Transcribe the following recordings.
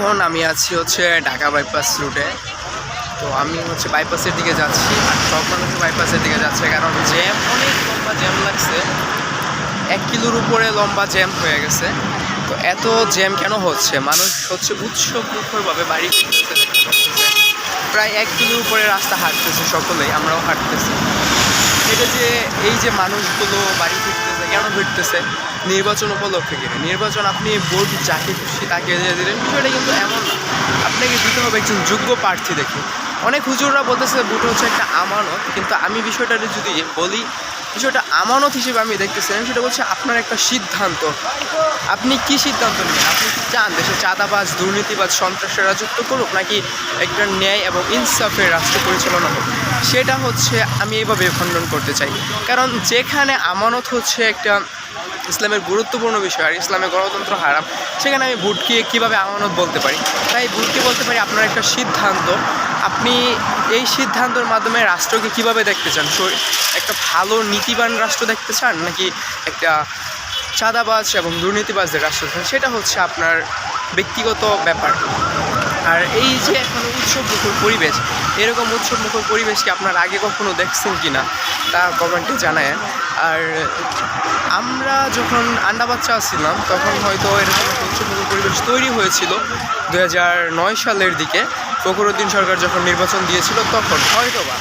এখন আমি আছি হচ্ছে ঢাকা বাইপাস রুটে তো আমি হচ্ছে বাইপাসের দিকে যাচ্ছি, আর সব মানুষ বাইপাসের দিকে যাচ্ছে, কারণ জ্যাম অনেক লম্বা জ্যাম লাগছে। এক কিলোর উপরে লম্বা জ্যাম হয়ে গেছে। তো এত জ্যাম কেন হচ্ছে? মানুষ হচ্ছে উৎসব মুখরভাবে বাড়ি। প্রায় এক কিলোর উপরে রাস্তা হাঁটতেছে সকলেই, আমরাও হাঁটতেছি। এটা যে এই যে মানুষগুলো বাড়ি ফিরতেছে, কেন ফিরতেছে? নির্বাচন উপলক্ষে কিনে? নির্বাচন আপনি ভোট যাকে খুশি তাকে দিয়ে দিলেন, বিষয়টা কিন্তু এমন না। আপনাকে দিতে হবে একজন যোগ্য প্রার্থী দেখে। অনেক হুজুররা বলতেছে, ভোট হচ্ছে একটা আমানত। কিন্তু আমি বিষয়টা যদি বলি, বিষয়টা আমানত হিসেবে আমি দেখতেছিলাম সেটা হচ্ছে আপনার একটা সিদ্ধান্ত। আপনি কি সিদ্ধান্ত নেবেন আপনি কি চান দেশে চাঁদাবাজ, দুর্নীতিবাজ, সন্ত্রাসের রাজত্ব করুক, নাকি একটা ন্যায় এবং ইনসাফের রাষ্ট্র পরিচালনা হোক সেটা হচ্ছে আমি এইভাবে খণ্ডন করতে চাই। কারণ যেখানে আমানত হচ্ছে একটা ইসলামের গুরুত্বপূর্ণ বিষয় আর ইসলামে গণতন্ত্র হারাম, সেখানে আমি ভোটকে কীভাবে আমানত বলতে পারি? তাই ভোটকে বলতে পারি আপনার একটা সিদ্ধান্ত। আপনি এই সিদ্ধান্তের মাধ্যমে রাষ্ট্রকে কীভাবে দেখতে চান? একটা ভালো নীতিবান রাষ্ট্র দেখতে চান নাকি একটা চাঁদাবাজ এবং দুর্নীতিবাজদের রাষ্ট্র সেটা হচ্ছে আপনার ব্যক্তিগত ব্যাপার। আর এই যে এখন উৎসব মুখর পরিবেশ, এরকম উৎসব মুখর পরিবেশ কি আপনার আগে কখনো দেখছেন কি না তা কমেন্টে জানায় আর আমরা যখন আন্ডা বাচ্চা ছিলাম তখন হয়তো এরকম একটা উৎসব মুখর পরিবেশ তৈরি হয়েছিল দু সালের দিকে। ফখরুদ্দিন সরকার যখন নির্বাচন দিয়েছিল, তখন হয়তো বা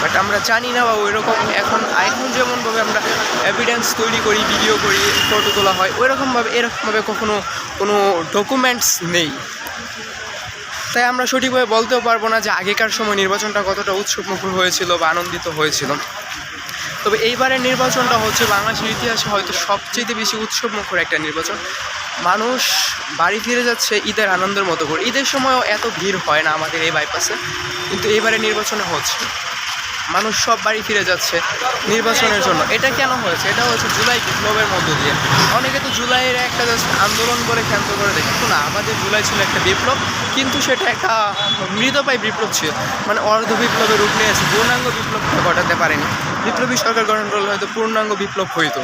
বাট আমরা জানি না বা ওই রকম এখন এখন যেমনভাবে আমরা এভিডেন্স তৈরি করি ভিডিও করি ফটো তোলা হয় ওই রকমভাবে এরকমভাবে কখনো কোনো ডকুমেন্টস নেই। তাই আমরা সঠিকভাবে বলতেও পারব না যে আগেকার সময় নির্বাচনটা কতটা উৎসবমুখর হয়েছিল বা আনন্দিত হয়েছিল। তবে এইবারের নির্বাচনটা হচ্ছে বাংলাদেশের ইতিহাসে হয়তো সবচেয়ে বেশি উৎসবমুখর একটা নির্বাচন। মানুষ বাড়ি ফিরে যাচ্ছে ঈদের আনন্দের মতো করে। ঈদের সময়ও এত ভিড় হয় না আমাদের এই বাইপাসে কিন্তু এইবারের নির্বাচনে হচ্ছে। মানুষ সব বাড়ি ফিরে যাচ্ছে নির্বাচনের জন্য। এটা কেন হয়েছে? এটা হচ্ছে জুলাই বিপ্লবের মধ্য দিয়ে। অনেকে তো জুলাইয়ের একটা জাস্ট আন্দোলন করে ক্ষান্ত করে দেখে। কিন্তু না, আমাদের জুলাই ছিল একটা বিপ্লব, কিন্তু সেটা একটা মৃতপায় বিপ্লব ছিল। মানে অর্ধ বিপ্লবের রূপ নিয়েছে। পূর্ণাঙ্গ বিপ্লব ঘটাতে পারেনি। বিপ্লবী সরকার গঠন করলে হয়তো পূর্ণাঙ্গ বিপ্লব হইতো।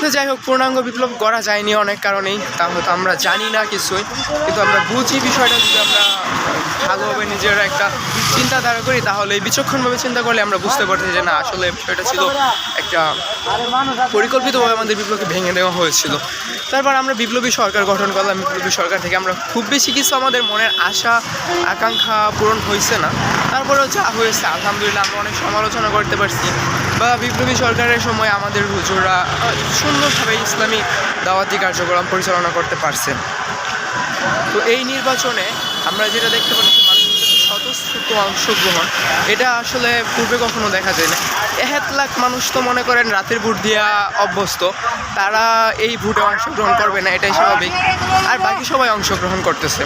তো যাই হোক, পূর্ণাঙ্গ বিপ্লব করা যায়নি অনেক কারণেই। তা হয়তো আমরা জানি না কিছুই, কিন্তু আমরা বুঝি বিষয়টা যদি আমরা ভালোভাবে নিজের একটা চিন্তাধারা করি, তাহলে বিচক্ষণভাবে চিন্তা করলে আমরা বুঝতে পারছি যে না, আসলে বিষয়টা ছিল একটা পরিকল্পিতভাবে আমাদের বিপ্লবকে ভেঙে দেওয়া হয়েছিল। তারপর আমরা বিপ্লবী সরকার গঠন করলাম, বিপ্লবী সরকার থেকে আমরা খুব বেশি কিছু আমাদের মনের আশা, আকাঙ্ক্ষা পূরণ হয়েছে না। তারপরেও যা হয়েছে, আলহামদুলিল্লাহ আমরা অনেক সমালোচনা করতে পারছি। বা বিপ্লবী সরকারের সময় আমাদের হুজুররা সুন্দরভাবে ইসলামী দাওয়াতি কার্যক্রম পরিচালনা করতে পারছেন। তো এই নির্বাচনে আমরা যেটা দেখতে পাচ্ছি অংশগ্রহণ। এটা আসলে পূর্বে কখনো দেখা যায় না। এক লাখ মানুষ তো মনে করেন রাতের ভোট দিয়া অভ্যস্ত। তারা এই ভোটে অংশগ্রহণ করবে না, এটাই স্বাভাবিক। আর বাকি সবাই অংশগ্রহণ করতেছে।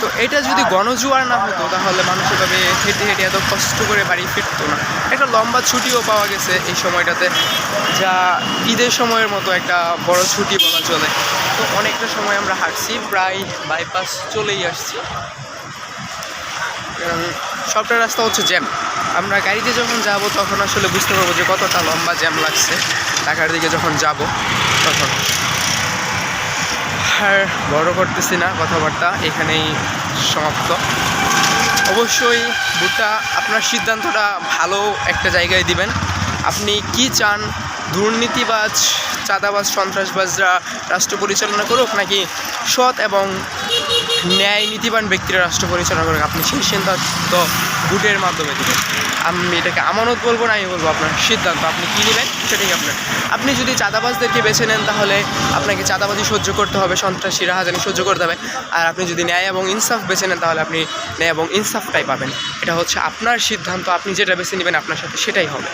তো এটা যদি গণজোয়ার না হতো, তাহলে মানুষ এভাবে হেঁটে হেঁটে এত কষ্ট করে বাড়ি ফিরতো না। একটা লম্বা ছুটিও পাওয়া গেছে এই সময়টাতে, যা ঈদের সময়ের মতো একটা বড় ছুটি বলা চলে। তো অনেকটা সময় আমরা হাঁটছি, প্রায় বাইপাস চলেই আসছি। সবটা রাস্তা হচ্ছে জ্যাম। আমরা গাড়িতে যখন যাব তখন আসলে বুঝতে পারব যে কতটা লম্বা জ্যাম লাগছে। ঢাকার দিকে যখন যাব তখন। আর বড় করতেছি না কথাবার্তা, এখানেই সমাপ্ত। অবশ্যই বুটটা আপনার সিদ্ধান্তটা ভালো একটা জায়গায় দিবেন। আপনি কি চান, দুর্নীতিবাজ, চাঁদাবাজ, সন্ত্রাসবাজরা রাষ্ট্র পরিচালনা করুক নাকি সৎ এবং ন্যায় নীতিবান ব্যক্তিরা রাষ্ট্র পরিচালনা করুক, আপনি সেই সিদ্ধান্ত বুটের মাধ্যমে দেবেন। আমি এটাকে আমানত বলব না, আমি বলব আপনার সিদ্ধান্ত, আপনি কী নেবেন সেটাই আপনার। আপনি যদি চাঁদাবাজদেরকে বেছে নেন তাহলে আপনাকে চাঁদাবাজি সহ্য করতে হবে সন্ত্রাসী রাহাজানি সহ্য করতে হবে। আর আপনি যদি ন্যায় এবং ইনসাফ বেছে নেন তাহলে আপনি ন্যায় এবং ইনসাফটাই পাবেন। এটা হচ্ছে আপনার সিদ্ধান্ত, আপনি যেটা বেছে নেবেন আপনার সাথে সেটাই হবে।